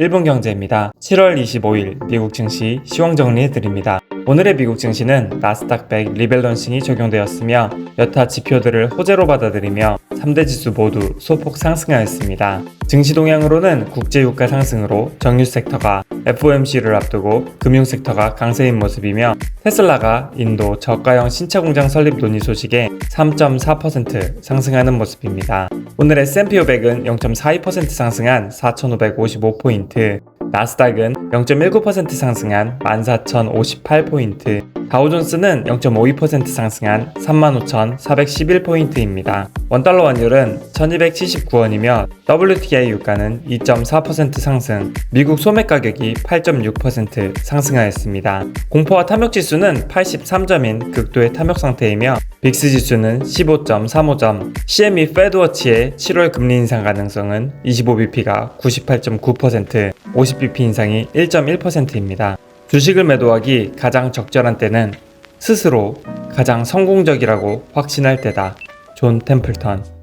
1분 경제입니다. 7월 25일 미국 증시 시황 정리해 드립니다. 오늘의 미국 증시는 나스닥 100 리밸런싱이 적용되었으며 여타 지표들을 호재로 받아들이며 3대 지수 모두 소폭 상승하였습니다. 증시 동향으로는 국제 유가 상승으로 정유 섹터가 FOMC를 앞두고 금융 섹터가 강세인 모습이며 테슬라가 인도 저가형 신차 공장 설립 논의 소식에 3.4% 상승하는 모습입니다. 오늘 S&P 500은 0.42% 상승한 4,555포인트, 나스닥은 0.19% 상승한 14,058포인트, 다우존스는 0.52% 상승한 35,411포인트입니다. 원달러 환율은 1279원이며 WTI 유가는 2.4% 상승, 미국 소매 가격이 8.6% 상승하였습니다. 공포와 탐욕 지수는 83점인 극도의 탐욕 상태이며 빅스 지수는 15.35점, CME 페드워치의 7월 금리 인상 가능성은 25bp가 98.9%, 50bp 인상이 1.1%입니다. 주식을 매도하기 가장 적절한 때는 스스로 가장 성공적이라고 확신할 때다. 존 템플턴